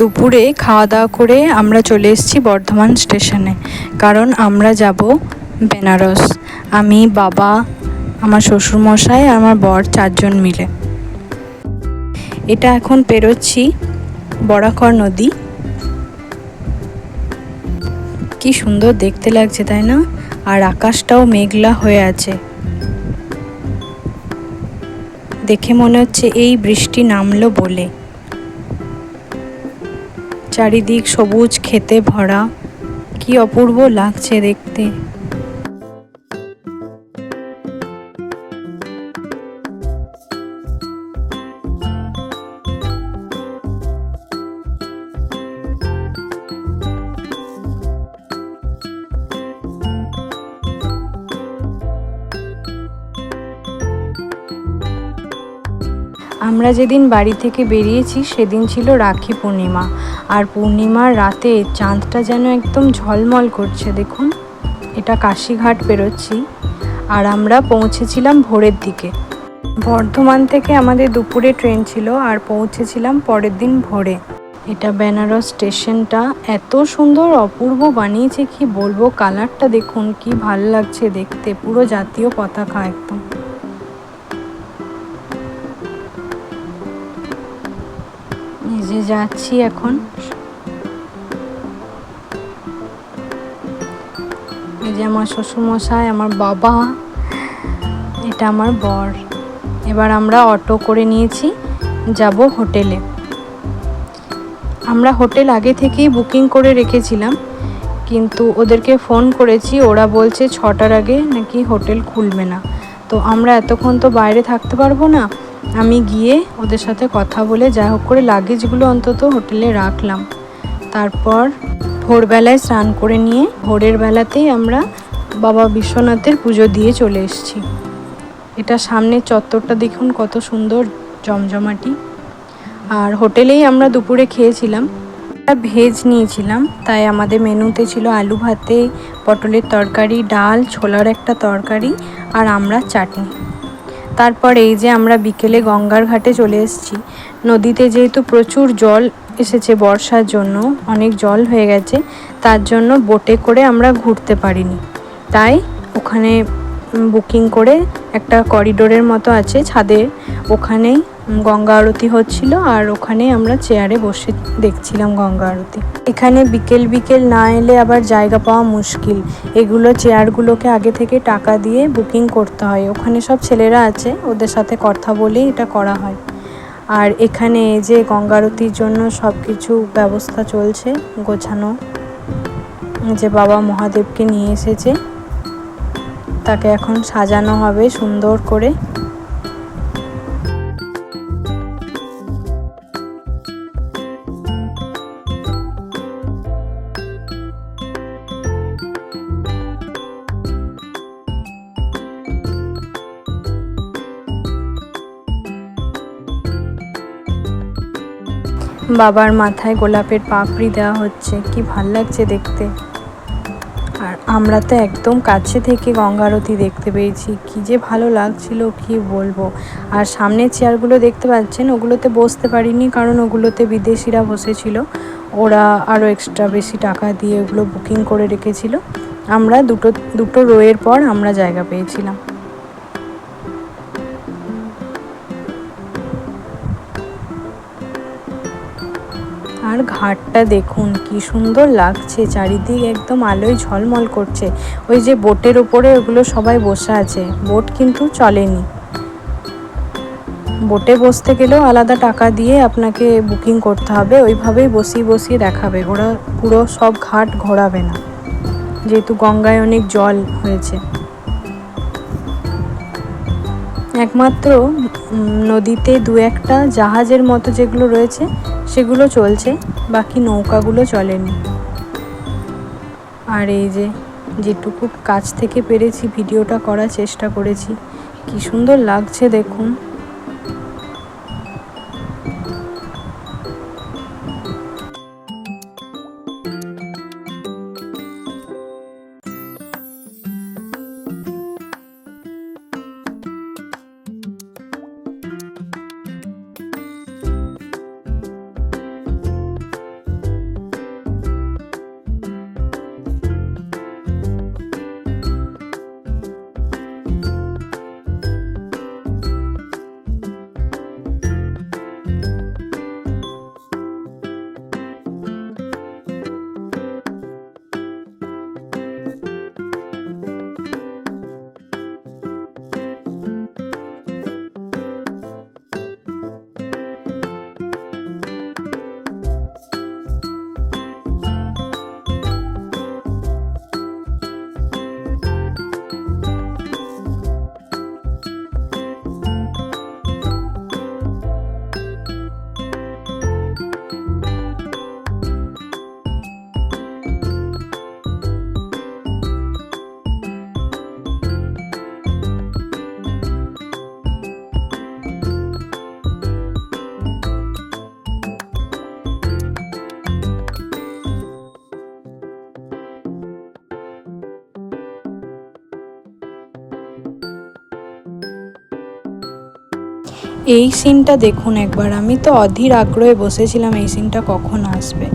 দুপুরে খাওয়া দাওয়া করে আমরা চলে এসেছি বর্ধমান স্টেশনে। কারণ আমরা যাব বেনারস। আমি, বাবা, আমার শ্বশুরমশাই আর আমার বর চারজন মিলে। এটা এখন পেরোচ্ছি বরাকর নদী। কি সুন্দর দেখতে লাগছে, তাই না? আর আকাশটাও মেঘলা হয়ে আছে। দেখে মনে হচ্ছে এই বৃষ্টি নামলো বলে। চারিদিক সবুজ খেতে ভরা। কি অপূর্ব লাগছে দেখতে। আমরা যেদিন বাড়ি থেকে বেরিয়েছি, সেদিন ছিল রাখি পূর্ণিমা। আর পূর্ণিমার রাতে চাঁদটা যেন একদম ঝলমল করছে, দেখুন। এটা কাশিঘাট পেরোচ্ছি আর আমরা পৌঁছেছিলাম ভোরের দিকে। বর্ধমান থেকে আমাদের দুপুরে ট্রেন ছিল, আর পৌঁছেছিলাম পরের দিন ভোরে। এটা বেনারস স্টেশনটা এত সুন্দর, অপূর্ব বানিয়েছে, কি বলব? কালারটা দেখুন, কি ভালো লাগছে দেখতে, পুরো জাতীয় পতাকা একদম। যাচ্ছি এখন। এই যে আমার শ্বশুরমশাই, আমার বাবা, এটা আমার বর। এবার আমরা অটো করে নিয়েছি, যাব হোটেলে। আমরা হোটেল আগে থেকেই বুকিং করে রেখেছিলাম, কিন্তু ওদেরকে ফোন করেছি, ওরা বলছে ছটার আগে নাকি হোটেল খুলবে না। তো আমরা এতক্ষণ তো বাইরে থাকতে পারব না আমি গিয়ে ওদের সাথে কথা বলে যা হোক করে লাগেজগুলো অন্তত হোটেলে রাখলাম। তারপর ভোরবেলায় স্নান করে নিয়ে ভোরের বেলাতেই আমরা বাবা বিশ্বনাথের পুজো দিয়ে চলে এসেছি। এটা সামনের চত্বরটা দেখুন কত সুন্দর জমজমাটি। আর হোটেলেই আমরা দুপুরে খেয়েছিলাম। ভেজ নিয়েছিলাম, তাই আমাদের মেনুতে ছিল আলু ভাতে, পটলের তরকারি, ডাল, ছোলার একটা তরকারি আর আমরা চাটনি। তারপর এই যে আমরা বিকেলে গঙ্গার ঘাটে চলে এসেছি। নদীতে যেহেতু প্রচুর জল এসেছে বর্ষার জন্য, অনেক জল হয়ে গেছে, তার জন্য বোটে করে আমরা ঘুরতে পারিনি। তাই ওখানে বুকিং করে একটা করিডোরের মতো আছে ছাদের, ওখানেই গঙ্গা আরতি হচ্ছিল আর ওখানে আমরা চেয়ারে বসে দেখছিলাম গঙ্গা আরতি। এখানে বিকেল বিকেল না এলে আবার জায়গা পাওয়া মুশকিল। এগুলো চেয়ারগুলোকে আগে থেকে টাকা দিয়ে বুকিং করতে হয়। ওখানে সব ছেলেরা আছে, ওদের সাথে কথা বলেই এটা করা হয়। আর এখানে যে গঙ্গা আরতির জন্য সব কিছু ব্যবস্থা চলছে, গোছানো। যে বাবা মহাদেবকে নিয়ে এসেছে। তাকে এখন সাজানো হবে সুন্দর করে। বাবার মাথায় গোলাপের পাপড়ি দেওয়া হচ্ছে। কি ভালো লাগছে দেখতে। আর আমরা তো একদম কাছে থেকে গঙ্গারতি দেখতে পেয়েছি। কি যে ভালো লাগছিল, কি বলব। আর সামনের চেয়ারগুলো দেখতে পাচ্ছেন, ওগুলোতে বসতে পারিনি কারণ ওগুলোতে বিদেশিরা বসেছিল। ওরা আরও এক্সট্রা বেশি টাকা দিয়ে ওগুলো বুকিং করে রেখেছিল। আমরা দুটো দুটো রোয়ের পর আমরা জায়গা পেয়েছিলাম। ঘাটটা দেখুন, কি সুন্দর লাগছে। চারিদিক একদম আলোয় ঝলমল করছে। ওই যে বোটের ওপরে ওগুলো সবাই বসে আছে। বোট কিন্তু চলেনি। বোটে বসতে গেলেও আলাদা টাকা দিয়ে আপনাকে বুকিং করতে হবে। ওইভাবেই বসিয়ে বসিয়ে দেখাবে। ওরা পুরো সব ঘাট ঘোরাবে না। যেহেতু গঙ্গায় অনেক জল হয়েছে। একমাত্র নদীতে দু একটা জাহাজের মতো যেগুলো রয়েছে, সেগুলো চলছে, বাকি নৌকাগুলো চলেনি। আর এই যে, যেটুকু কাছ থেকে পেরেছি, ভিডিওটা করার চেষ্টা করেছি। কি সুন্দর লাগছে দেখুন। এই সিনটা দেখুন একবার। আমি তো অধীর আগ্রহে বসেছিলাম এই সিনটা কখন আসবে।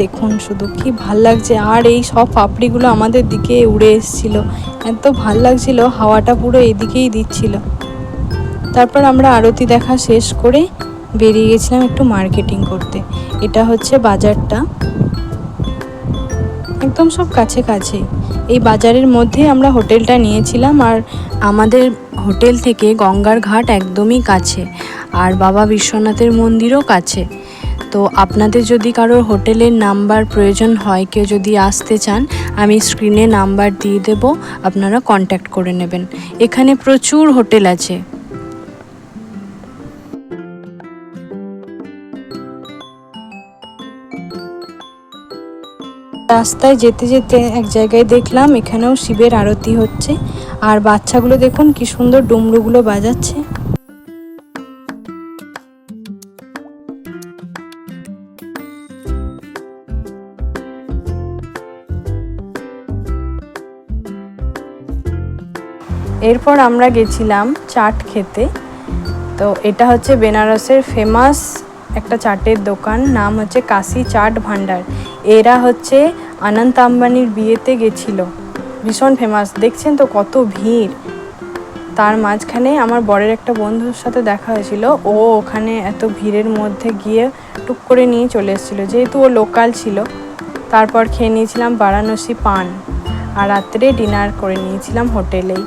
দেখুন শুধু কি ভালো লাগছে। আর এই সব পাপড়িগুলো আমাদের দিকে উড়ে এসেছিল। এত ভালো লাগছিল, হাওয়াটা পুরো এদিকেই দিচ্ছিল। তারপর আমরা আরতি দেখা শেষ করে বেরিয়ে গেছিলাম একটু মার্কেটিং করতে। এটা হচ্ছে বাজারটা। একদম সব কাছে কাছে। এই বাজারের মধ্যে আমরা হোটেলটা নিয়েছিলাম আর আমাদের হোটেল থেকে গঙ্গার ঘাট একদমই কাছে আর বাবা বিশ্বনাথের মন্দিরও কাছে। তো আপনাদের যদি কারোর হোটেলের নাম্বার প্রয়োজন হয়, কেউ যদি আসতে চান, আমি স্ক্রিনে নাম্বার দিয়ে দেব, আপনারা কন্ট্যাক্ট করে নেবেন। এখানে প্রচুর হোটেল আছে। রাস্তায় যেতে যেতে এক জায়গায় দেখলাম এখানেও শিবের আরতি হচ্ছে। আর বাচ্চাগুলো দেখুন কি সুন্দর ডুমরুগুলো বাজাচ্ছে। এরপর আমরা গেছিলাম চাট খেতে। তো এটা হচ্ছে বেনারসের ফেমাস একটা চাটের দোকান, নাম হচ্ছে কাশি চাট ভান্ডার এরা হচ্ছে অনন্ত আম্বানির বিয়েতে গেছিল। ভীষণ ফেমাস দেখছেন তো কত ভিড়। তার মাঝখানে আমার বরের একটা বন্ধুর সাথে দেখা হয়েছিল। ও ওখানে এত ভিড়ের মধ্যে গিয়ে টুক করে নিয়ে চলে এসেছিল। যেহেতু ও লোকাল ছিল, তারপর খেয়ে নিয়েছিলাম বারাণসী পান। আর রাত্রে ডিনার করে নিয়েছিলাম হোটেলেই।